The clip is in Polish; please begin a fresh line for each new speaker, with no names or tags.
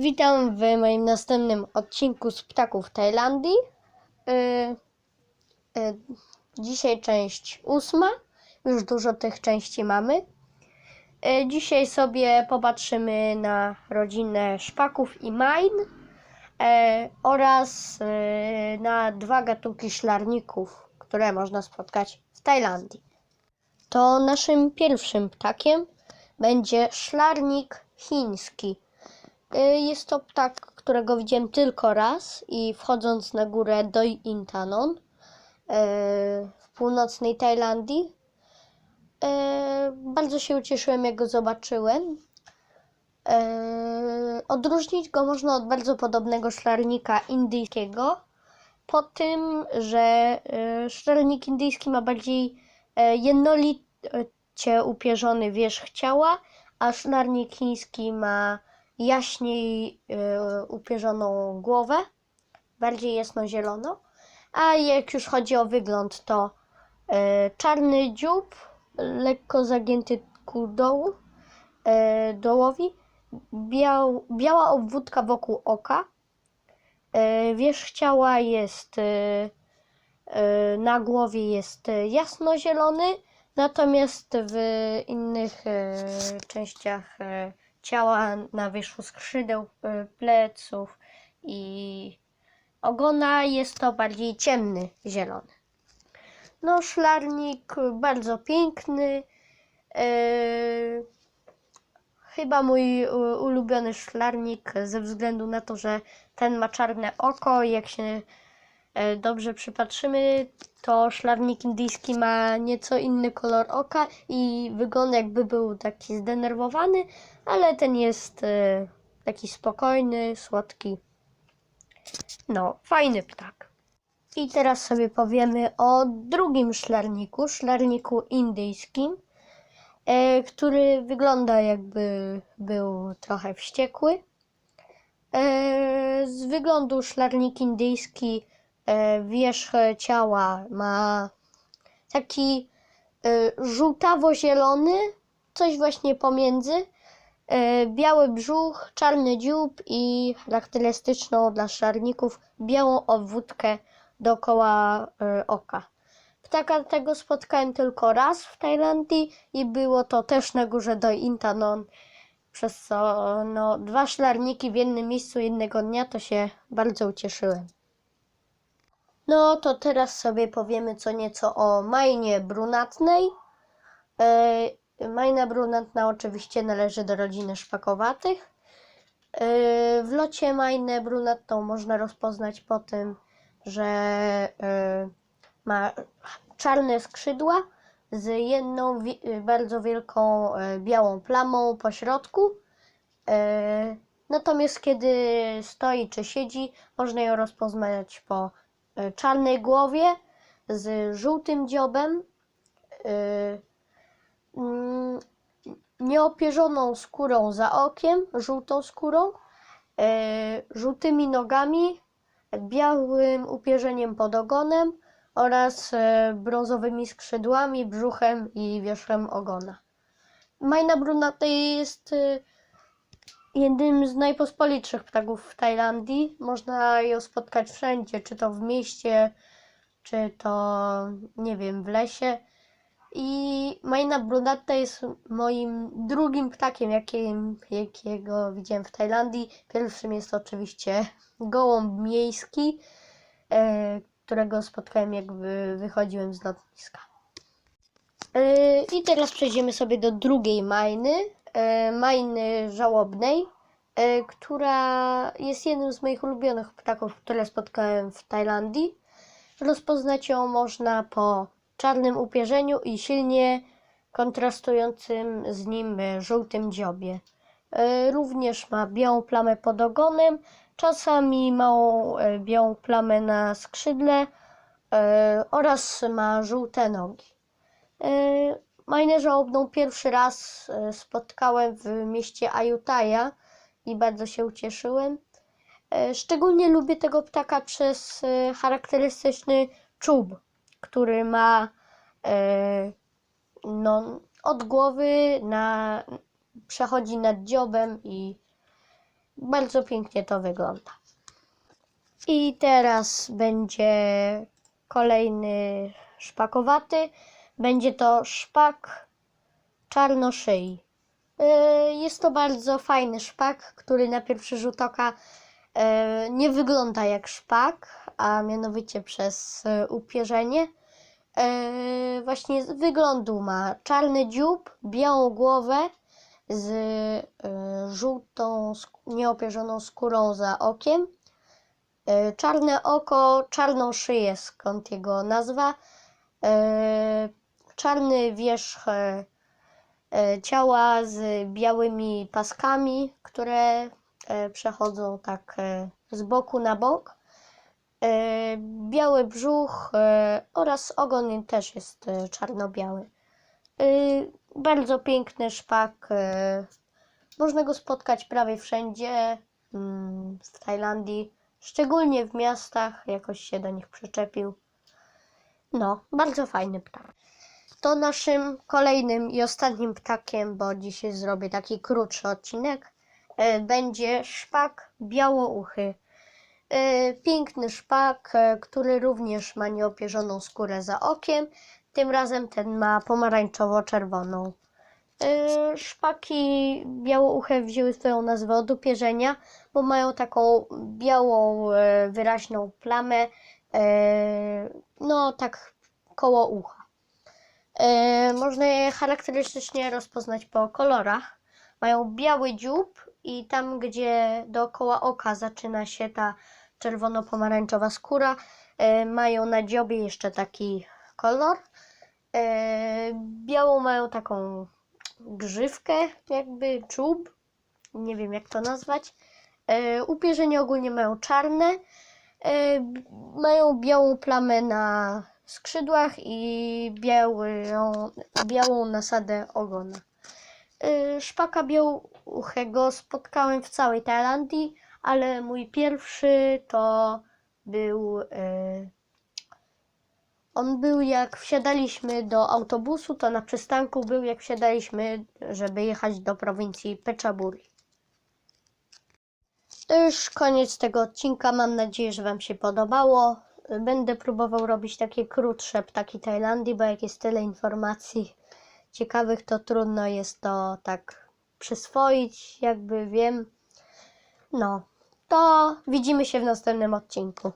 Witam w moim następnym odcinku z ptaków Tajlandii. Yy, yy, dzisiaj część ósma. Już dużo tych części mamy. Yy, dzisiaj sobie popatrzymy na rodzinę szpaków i majn yy, oraz yy, na dwa gatunki szlarników, które można spotkać w Tajlandii. To naszym pierwszym ptakiem będzie szlarnik chiński. Y, Jest to ptak, którego widziałem tylko raz i wchodząc na górę Doi Intanon y, w północnej Tajlandii. y, Bardzo się ucieszyłem, jak go zobaczyłem. Odróżnić go można od bardzo podobnego szlarnika indyjskiego po tym, że szlarnik indyjski ma bardziej jednolicie upierzony wierzch ciała, a szlarnik chiński ma jaśniej y, upierzoną głowę, bardziej jasno-zieloną. A jak już chodzi o wygląd, to y, czarny dziób, lekko zagięty ku dołu, y, dołowi, biał, biała obwódka wokół oka. Y, wierzch ciała jest na głowie jest jasnozielony, natomiast w innych częściach ciała na wierzchu skrzydeł, y, pleców i ogona jest to bardziej ciemny zielony. No, szlarnik bardzo piękny. y, chyba mój ulubiony szlarnik ze względu na to, że ten ma czarne oko. Jak się dobrze przypatrzymy, to szlarnik indyjski ma nieco inny kolor oka i wygląda jakby był taki zdenerwowany, ale ten jest e, taki spokojny, słodki. No, fajny ptak. I teraz sobie powiemy o drugim szlarniku, szlarniku indyjskim, e, który wygląda jakby był trochę wściekły. E, z wyglądu szlarnik indyjski e, wierzch ciała ma taki e, żółtawo-zielony, coś właśnie pomiędzy. E, biały brzuch, czarny dziób i charakterystyczną dla szarników białą obwódkę dookoła e, oka. Ptaka tego spotkałem tylko raz w Tajlandii i było to też na górze do Intanon, przez co no, dwa szlarniki w jednym miejscu jednego dnia to się bardzo ucieszyłem. No to teraz sobie powiemy co nieco o majnie brunatnej. E, Majna brunatna oczywiście należy do rodziny szpakowatych. E, W locie majnę brunatną można rozpoznać po tym, że e, ma czarne skrzydła z jedną bardzo wielką białą plamą po środku. Natomiast kiedy stoi czy siedzi, można ją rozpoznać po czarnej głowie z żółtym dziobem, e, mm, nieopierzoną skórą za okiem, żółtą skórą, e, żółtymi nogami, białym upierzeniem pod ogonem oraz e, brązowymi skrzydłami, brzuchem i wierzchem ogona. Majna brunata jest e, jednym z najpospolitszych ptaków w Tajlandii. Można ją spotkać wszędzie, czy to w mieście, czy to nie wiem, w lesie. I Majna brunata jest moim drugim ptakiem, jakim, jakiego widziałem w Tajlandii. Pierwszym jest oczywiście gołąb miejski, e, którego spotkałem jak wy- wychodziłem z lotniska. E, I teraz przejdziemy sobie do drugiej majny, majny żałobnej, e, która jest jednym z moich ulubionych ptaków, które spotkałem w Tajlandii. Rozpoznać ją można po czarnym upierzeniu i silnie kontrastującym z nim e, żółtym dziobie. E, Również ma białą plamę pod ogonem, czasami małą e, białą plamę na skrzydle e, oraz ma żółte nogi. Majnę żałobną pierwszy raz e, spotkałem w mieście Ayutthaya i bardzo się ucieszyłem. E, Szczególnie lubię tego ptaka przez e, charakterystyczny czub, który ma no, od głowy na, przechodzi nad dziobem i bardzo pięknie to wygląda. I teraz będzie kolejny szpakowaty. Będzie to szpak czarnoszyi. Yy, Jest to bardzo fajny szpak, który na pierwszy rzut oka yy, nie wygląda jak szpak, a mianowicie przez yy, upierzenie. Właśnie z wyglądu ma czarny dziób, białą głowę z żółtą, nieopierzoną skórą za okiem. Czarne oko, czarną szyję, skąd jego nazwa. Czarny wierzch yy, e, ciała z białymi paskami, które e, przechodzą tak e, z boku na bok. E, Biały brzuch e, oraz ogon też jest e, czarno-biały. E, Bardzo piękny szpak. e, Można go spotkać prawie wszędzie mm, w Tajlandii, szczególnie w miastach. Jakoś się do nich przyczepił. No, bardzo fajny ptak. To naszym kolejnym i ostatnim ptakiem, bo dzisiaj zrobię taki krótszy odcinek, e, będzie szpak białouchy. E, Piękny szpak, e, który również ma nieopierzoną skórę za okiem. Tym razem ten ma pomarańczowo-czerwoną. Szpaki białouche wzięły swoją nazwę od upierzenia, bo mają taką białą, wyraźną plamę, no tak koło ucha. E, Można je charakterystycznie rozpoznać po kolorach. Mają biały dziób i tam, gdzie dookoła oka zaczyna się ta czerwono-pomarańczowa skóra, e, mają na dziobie jeszcze taki kolor. E, Białą mają taką grzywkę, jakby czub. Nie wiem, jak to nazwać. Upierzenie ogólnie mają czarne. Mają białą plamę na skrzydłach i białą, białą nasadę ogona. Y, Szpaka białuchego spotkałem w całej Tajlandii, ale mój pierwszy to był. y, On był jak wsiadaliśmy do autobusu, to na przystanku był jak wsiadaliśmy, żeby jechać do prowincji Pechaburi. To już koniec tego odcinka. Mam nadzieję, że Wam się podobało. Będę próbował robić takie krótsze ptaki Tajlandii, bo jak jest tyle informacji ciekawych, to trudno jest to tak przyswoić, jakby wiem. No, to widzimy się w następnym odcinku.